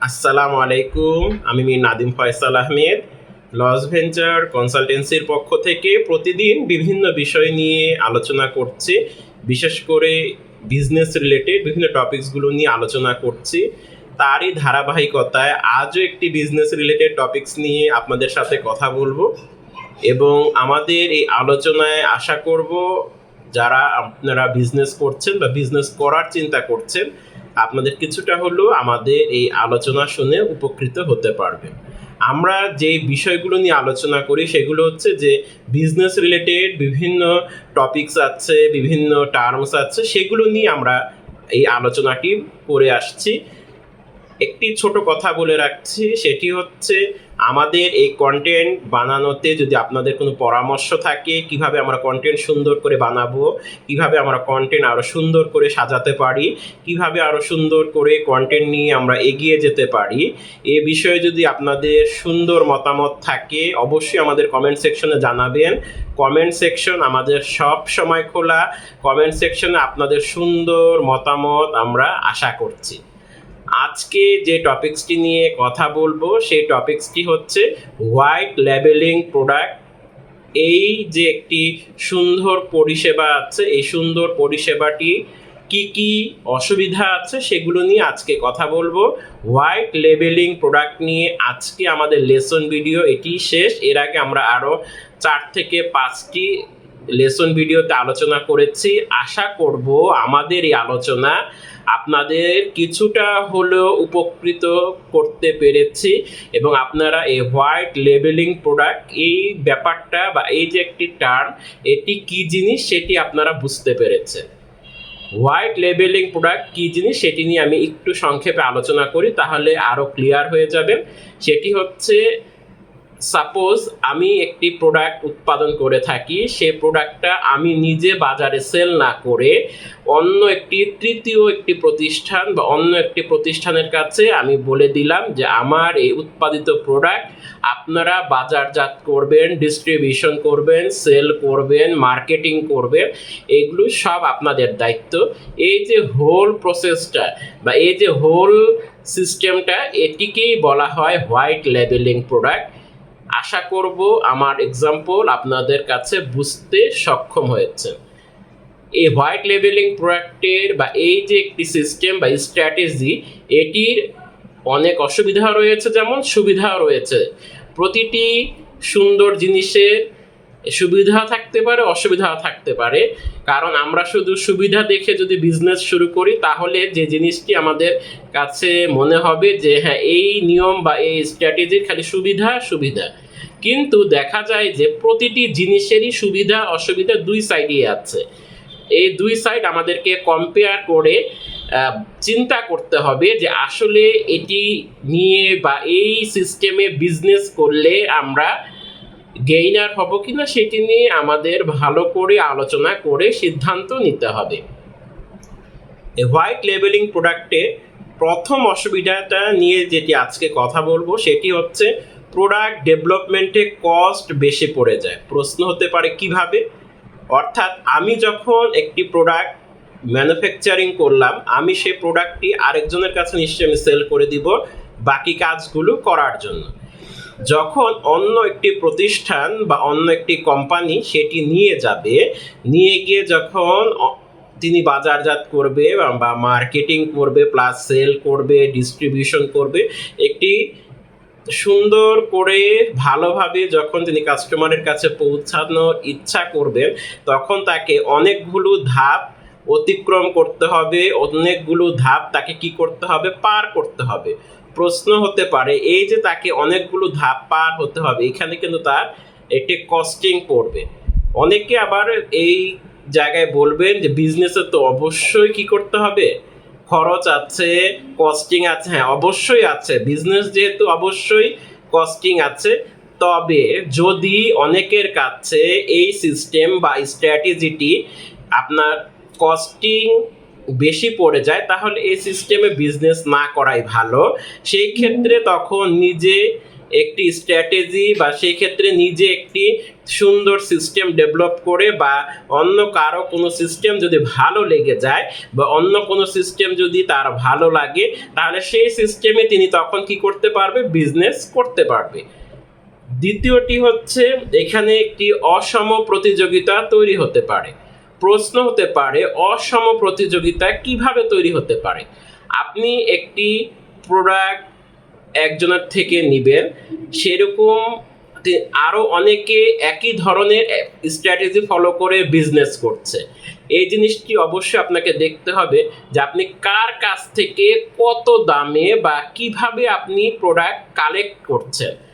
আসসালামু আলাইকুম, আমি মীর নাদিম ফয়সাল আহমেদ, লস ভেঞ্চার কনসালটেন্সির পক্ষ থেকে প্রতিদিন বিভিন্ন বিষয় নিয়ে আলোচনা করছি, বিশেষ করে বিজনেস রিলেটেড বিভিন্ন টপিকসগুলো নিয়ে আলোচনা করছি। তারই ধারাবাহিকতায় আজও একটি বিজনেস রিলেটেড টপিকস নিয়ে আপনাদের সাথে কথা বলব এবং আমাদের এই আলোচনায় আশা করব যারা আপনারা বিজনেস করছেন বা বিজনেস করার চিন্তা করছেন আপনাদের কিছুটা হলেও আমাদের এই আলোচনা শুনে উপকৃত হতে পারবেন আমরা যে বিষয়গুলো নিয়ে আলোচনা করি, সেগুলো হচ্ছে যে বিজনেস রিলেটেড বিভিন্ন টপিকস আছে, বিভিন্ন টার্মস আছে, সেগুলো নিয়ে আমরা এই আলোচনাটি করে আসছি। একটি ছোট কথা বলে রাখছি, সেটি হচ্ছে আমাদের এই কন্টেন্ট বানানোতে যদি আপনাদের কোনো পরামর্শ থাকে, কীভাবে আমরা কন্টেন্ট সুন্দর করে বানাবো, কীভাবে আমরা কন্টেন্ট আরও সুন্দর করে সাজাতে পারি, কীভাবে আরও সুন্দর করে কন্টেন্ট নিয়ে আমরা এগিয়ে যেতে পারি, এ বিষয়ে যদি আপনাদের সুন্দর মতামত থাকে, অবশ্যই আমাদের কমেন্ট সেকশনে জানাবেন। কমেন্ট সেকশন আমাদের সব সময় খোলা। কমেন্ট সেকশনে আপনাদের সুন্দর মতামত আমরা আশা করছি। আজকে যে টপিকসটি নিয়ে কথা বলব, সেই টপিকসটি হচ্ছে হোয়াইট লেবেলিং প্রোডাক্ট এই যে একটি সুন্দর পরিষেবা আছে, এই সুন্দর পরিষেবাটি কি কি অসুবিধা আছে সেগুলো নিয়ে আজকে কথা বলব। হোয়াইট লেবেলিং প্রোডাক্ট নিয়ে আজকে আমাদের লেসন ভিডিও এটি শেষ। এর আগে আমরা আরও চার থেকে পাঁচটি লেসন ভিডিওতে আলোচনা করেছি। আশা করব আমাদের এই আলোচনা আপনাদের কিছুটা হলেও উপকৃত করতে পেরেছি এবং আপনারা এই হোয়াইট লেবেলিং প্রোডাক্ট, এই ব্যাপারটা বা এই যে একটি টার্ম, এটি কি জিনিস সেটি আপনারা বুঝতে পেরেছেন। হোয়াইট লেবেলিং প্রোডাক্ট কী জিনিস সেটি নিয়ে আমি একটু সংক্ষেপে আলোচনা করি, তাহলে আরও ক্লিয়ার হয়ে যাবেন। সেটি হচ্ছে সাপোজ আমি একটি প্রোডাক্ট উৎপাদন করে থাকি, সে প্রোডাক্টটা আমি নিজে বাজারে সেল না করে অন্য একটি তৃতীয় একটি প্রতিষ্ঠান বা অন্য একটি প্রতিষ্ঠানের কাছে আমি বলে দিলাম যে আমার এই উৎপাদিত প্রোডাক্ট আপনারা বাজারজাত করবেন ডিস্ট্রিবিউশন করবেন সেল করবেন মার্কেটিং করবেন, এগুলো সব আপনাদের দায়িত্ব। এই যে হোল প্রসেসটা বা এই যে হোল সিস্টেমটা এটিকেই বলা হয় হোয়াইট লেবেলিং প্রোডাক্ট আশা করব আমার এক্সাম্পল আপনাদের কাছে বুঝতে সক্ষম হয়েছে। এই হোয়াইট লেবেলিং প্রোডাক্টের বা এই যে একটি সিস্টেম বা স্ট্র্যাটেজি এটির অনেক অসুবিধা রয়েছে, যেমন সুবিধাও রয়েছে। প্রতিটি সুন্দর জিনিসের সুবিধা থাকতে পারে অসুবিধাও থাকতে পারে। কারণ আমরা শুধু সুবিধা দেখে যদি বিজনেস শুরু করি, তাহলে যে জিনিসটি আমাদের কাছে মনে হবে যে হ্যাঁ এই নিয়ম বা এই স্ট্র্যাটেজির খালি সুবিধা সুবিধা। কিন্তু দেখা যায় যে, প্রতিটি জিনিসেরই সুবিধা, অসুবিধা দুই সাইডই আছে। এই দুই সাইড আমাদেরকে কম্পেয়ার করে চিন্তা করতে হবে যে, আসলে এটি নিয়ে বা এই সিস্টেমে বিজনেস করলে আমরা গেইনার হব কিনা সেটি নিয়ে আমাদের ভালো করে আলোচনা করে সিদ্ধান্ত নিতে হবে। হোয়াইট লেবেলিং প্রোডাক্টে প্রথম অসুবিধাটা নিয়ে যেটি আজকে কথা বলব সেটি হচ্ছে প্রোডাক্ট ডেভেলপমেন্টে কস্ট বেশি পড়ে যায়। প্রশ্ন হতে পারে কীভাবে? অর্থাৎ আমি যখন একটি প্রোডাক্ট ম্যানুফ্যাকচারিং করলাম, আমি সেই প্রোডাক্টটি আরেকজনের কাছে নিশ্চয়ই আমি সেল করে দিব বাকি কাজগুলো করার জন্য। যখন অন্য একটি প্রতিষ্ঠান বা অন্য একটি কোম্পানি সেটি নিয়ে যাবে, নিয়ে গিয়ে যখন তিনি বাজারজাত করবে বা- মার্কেটিং করবে প্লাস সেল করবে ডিস্ট্রিবিউশন করবে, একটি সুন্দর করে ভালোভাবে যখন তিনি কাস্টমারের কাছে পৌঁছানোর ইচ্ছা করবেন, তখন তাকে অনেকগুলো ধাপ অতিক্রম করতে হবে, অনেকগুলো ধাপ তাকে কি করতে হবে? পার করতে হবে। প্রশ্ন হতে পারে, এই যে তাকে অনেকগুলো ধাপ পার হতে হবে, এখানে কিন্তু তার একটি কস্টিং পড়বে। অনেকে আবার এই জায়গায় বলবেন যে বিজনেসে তো অবশ্যই কি করতে হবে? খরচ আছে কস্টিং আছে হ্যাঁ অবশ্যই আছে। বিজনেস যেহেতু অবশ্যই কস্টিং আছে, তবে যদি অনেকের কাছে এই সিস্টেম বা স্ট্র্যাটেজিটি আপনার কস্টিং বেশি পড়ে যায় তাহলে এই সিস্টেমে বিজনেস না করাই ভালো। সেই ক্ষেত্রে তখন নিজে একটি স্ট্র্যাটেজি বা সেই ক্ষেত্রে নিজে একটি সুন্দর সিস্টেম ডেভেলপ করে বা অন্য কারও কোনো সিস্টেম যদি ভালো লেগে যায় বা অন্য কোনো সিস্টেম যদি তার ভালো লাগে তাহলে সেই সিস্টেমে তিনি তখন কি করতে পারবে? বিজনেস করতে পারবে। দ্বিতীয়টি হচ্ছে এখানে একটি অসম প্রতিযোগিতা তৈরি হতে পারে। প্রশ্ন হতে পারে, অসম প্রতিযোগিতা কীভাবে তৈরি হতে পারে? আপনি একটি প্রোডাক্ট একজনের থেকে নেবেন, সেরকম তে- আরও অনেকে একই ধরনের স্ট্র্যাটেজি ফলো করে বিজনেস করছে। এই জিনিসটি অবশ্যই আপনাকে দেখতে হবে যে আপনি কার কাছ থেকে কত দামে বা কীভাবে আপনি প্রোডাক্ট কালেক্ট করছেন।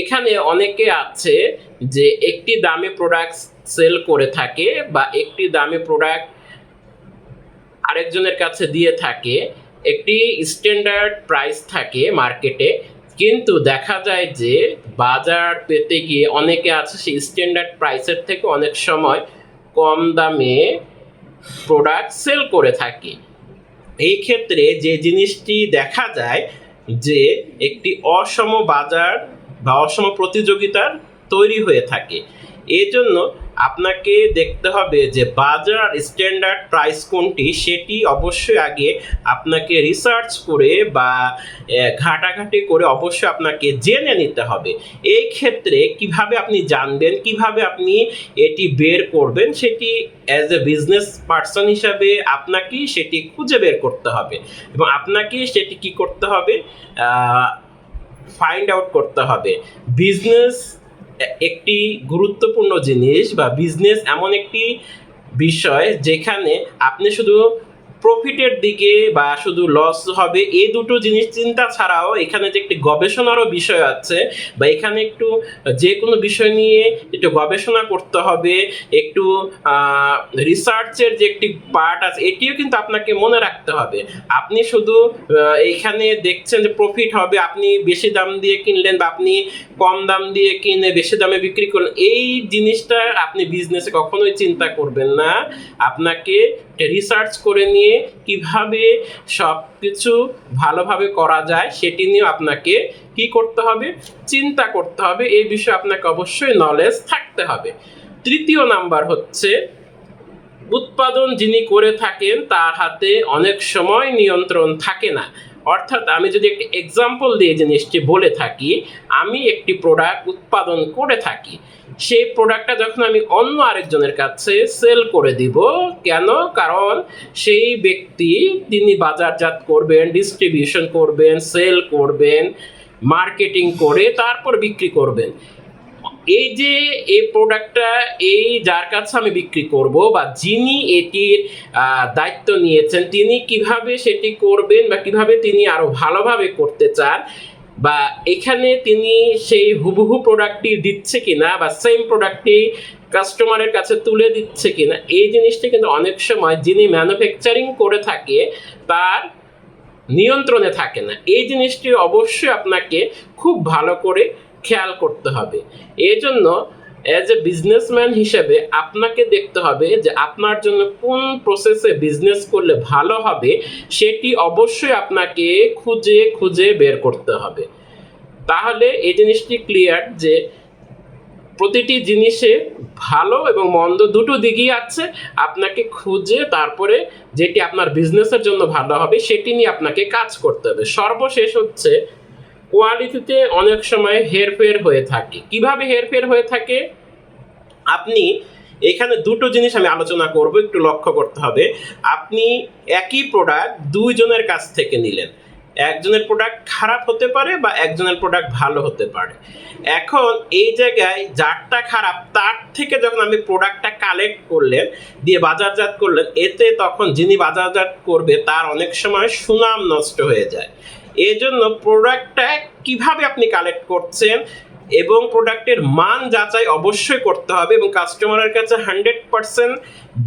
এখানে অনেকে আছে যে একটি দামে প্রোডাক্ট সেল করে থাকে বা একটি দামে প্রোডাক্ট আরেকজনের কাছে দিয়ে থাকে, একটি স্ট্যান্ডার্ড প্রাইস থাকে মার্কেটে কিন্তু দেখা যায় যে বাজার পেতে গিয়ে অনেকে আছে সেই স্ট্যান্ডার্ড প্রাইসের থেকে অনেক সময় কম দামে প্রোডাক্ট সেল করে থাকে। এই ক্ষেত্রে যে জিনিসটি দেখা যায় যে একটি অসম বাজার বা অসম প্রতিযোগিতার তৈরি হয়ে থাকে। এই জন্য আপনাকে দেখতে হবে যে বাজার স্ট্যান্ডার্ড প্রাইস কোনটি, সেটি অবশ্যই আগে আপনাকে রিসার্চ করে বা ঘাটাঘাটি করে অবশ্যই আপনাকে জেনে নিতে হবে। এই ক্ষেত্রে কীভাবে আপনি জানবেন, কীভাবে আপনি এটি বের করবেন, সেটি অ্যাজ এ বিজনেস পার্সন হিসাবে আপনাকেই সেটি খুঁজে বের করতে হবে। এবং আপনাকেই সেটি কি করতে হবে? ফাইন্ড আউট করতে হবে। বিজনেস একটি গুরুত্বপূর্ণ জিনিস বা বিজনেস এমন একটি বিষয় যেখানে আপনি শুধু প্রফিটের দিকে বা শুধু লস হবে, এই দুটো জিনিস চিন্তা ছাড়াও এখানে যে একটি গবেষণারও বিষয় আছে বা এখানে একটু যে কোনো বিষয় নিয়ে একটু গবেষণা করতে হবে, একটু রিসার্চের যে একটি পার্ট আছে, এটিও কিন্তু আপনাকে মনে রাখতে হবে। আপনি শুধু এখানে দেখছেন যে প্রফিট হবে, আপনি বেশি দাম দিয়ে কিনলেন বা আপনি কম দাম দিয়ে কিনে বেশি দামে বিক্রি করলেন, এই জিনিসটা আপনি বিজনেসে কখনোই চিন্তা করবেন না। আপনাকে রিসার্চ করে নিয়ে কীভাবে সব কিছু ভালোভাবে করা যায়, সেটি নিয়ে আপনাকে কি করতে হবে? চিন্তা করতে হবে। এই বিষয়ে আপনাকে অবশ্যই নলেজ থাকতে হবে। তৃতীয় নাম্বার হচ্ছে, উৎপাদন যিনি করে থাকেন, তার হাতে অনেক সময় নিয়ন্ত্রণ থাকে না। অর্থাৎ আমি যদি একটি এক্সাম্পল দিয়ে জিনিসটি বলে থাকি, আমি একটি প্রোডাক্ট উৎপাদন করে থাকি। সেই প্রোডাক্টটা যখন আমি অন্য আরেকজনের কাছে সেল করে দিব, কেন? কারণ সেই ব্যক্তি, তিনি বাজারজাত করবেন ডিস্ট্রিবিউশন করবেন সেল করবেন মার্কেটিং করে তারপর বিক্রি করবেন। এই যে এই প্রোডাক্টটা এই যার কাছে আমি বিক্রি করব বা যিনি এটির দায়িত্ব নিয়েছেন, তিনি কীভাবে সেটি করবেন বা কীভাবে তিনি আরও ভালোভাবে করতে চান বা এখানে তিনি সেই হুবহু প্রোডাক্টটি দিচ্ছে কিনা বা সেম প্রোডাক্টটি কাস্টমারের কাছে তুলে দিচ্ছে কিনা, এই জিনিসটা কিন্তু অনেক সময় যিনি ম্যানুফ্যাকচারিং করে থাকে, তার নিয়ন্ত্রণে থাকে না। এই জিনিসটি অবশ্যই আপনাকে খুব ভালো করে খেয়াল করতে হবে। এই জন্য অ্যাজ এ বিজনেসম্যান হিসেবে আপনাকে দেখতে হবে যে আপনার জন্য কোন প্রসেসে বিজনেস করলে ভালো হবে, সেটি অবশ্যই আপনাকে খুঁজে খুঁজে বের করতে হবে। তাহলে এই জিনিসটি ক্লিয়ার যে প্রতিটি জিনিসে ভালো এবং মন্দ দুটো দিকই আছে। আপনাকে খুঁজে তারপরে যেটি আপনার বিজনেসের জন্য ভালো হবে, সেটি নিয়ে আপনাকে কাজ করতে হবে। সর্বশেষ হচ্ছে কোয়ালিটিতে অনেক সময় হেরফের হয়ে থাকে। কীভাবে হেরফের হয়ে থাকে? আপনি এখানে দুটো জিনিস আমি আলোচনা করব, একটু লক্ষ্য করতে হবে। আপনি একই প্রোডাক্ট দুইজনের কাছ থেকে নিলেন। একজনের প্রোডাক্ট খারাপ হতে পারে বা একজনের প্রোডাক্ট ভালো হতে পারে। এখন এই জায়গায় যারটা খারাপ, তার থেকে যখন আপনি প্রোডাক্টটা কালেক্ট করলেন, দিয়ে বাজারজাত করলেন, এতে তখন যিনি বাজারজাত করবে, তার অনেক সময় সুনাম নষ্ট হয়ে যায়। এই জন্য প্রোডাক্টটা কীভাবে আপনি কালেক্ট করছেন এবং প্রোডাক্টের মান যাচাই অবশ্যই করতে হবে এবং কাস্টমারের কাছে হান্ড্রেড পার্সেন্ট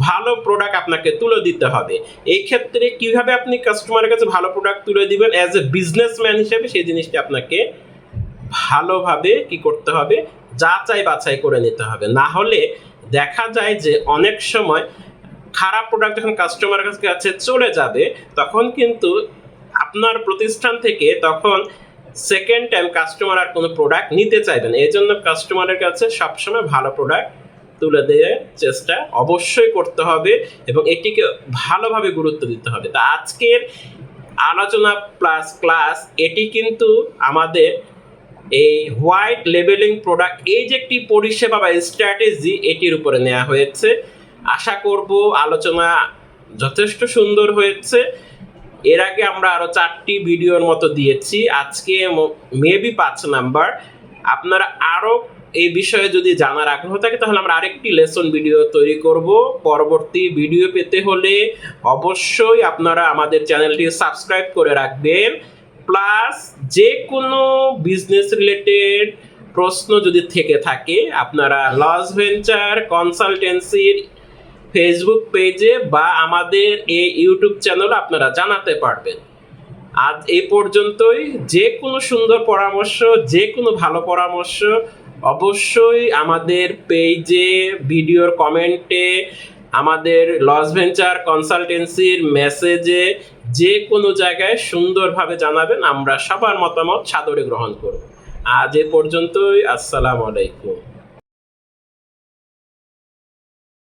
ভালো প্রোডাক্ট আপনাকে তুলে দিতে হবে। এই ক্ষেত্রে কীভাবে আপনি কাস্টমারের কাছে ভালো প্রোডাক্ট তুলে দিবেন অ্যাজ এ বিজনেসম্যান হিসেবে সেই জিনিসটা আপনাকে ভালোভাবে কি করতে হবে? যাচাই বাছাই করে নিতে হবে। না হলে দেখা যায় যে অনেক সময় খারাপ প্রোডাক্ট যখন কাস্টমারের কাছে চলে যাবে, তখন কিন্তু আপনার প্রতিষ্ঠান থেকে তখন সেকেন্ড টাইম কাস্টমার আর কোনো প্রোডাক্ট নিতে চাইবেন। এই জন্য কাস্টমারের কাছে সবসময় ভালো প্রোডাক্ট তুলে দেওয়ার চেষ্টা অবশ্যই করতে হবে এবং এটিকে ভালোভাবে গুরুত্ব দিতে হবে। তা আজকের আলোচনা প্লাস ক্লাস এটি কিন্তু আমাদের এই হোয়াইট লেবেলিং প্রোডাক্ট এই যে একটি পরিষেবা বা স্ট্র্যাটেজি এটির উপরে নেওয়া হয়েছে। আশা করব আলোচনা যথেষ্ট সুন্দর হয়েছে। এর আগে আমরা আরও চারটি ভিডিওর মতো দিয়েছি। আজকে মেবি পাঁচ নাম্বার। আপনারা আরও এই বিষয়ে যদি জানার আগ্রহ থাকে, তাহলে আমরা আরেকটি লেসন ভিডিও তৈরি করব। পরবর্তী ভিডিও পেতে হলে অবশ্যই আপনারা আমাদের চ্যানেলটি সাবস্ক্রাইব করে রাখবেন। প্লাস যে কোনো বিজনেস রিলেটেড প্রশ্ন যদি থেকে থাকে, আপনারা লস ভেঞ্চার কনসালটেন্সির ফেসবুক পেজে বা আমাদের এই ইউটিউব চ্যানেলে আপনারা জানাতে পারবেন। আজ এই পর্যন্তই। যে কোনো সুন্দর পরামর্শ, যে কোনো ভালো পরামর্শ অবশ্যই আমাদের পেজে ভিডিওর কমেন্টে আমাদের লস ভেঞ্চার কনসালটেন্সির মেসেজে যে কোনো জায়গায় সুন্দরভাবে জানাবেন, আমরা সবার মতামত সাদরে গ্রহণ করব। আজ এ পর্যন্তই। আসসালামু আলাইকুম।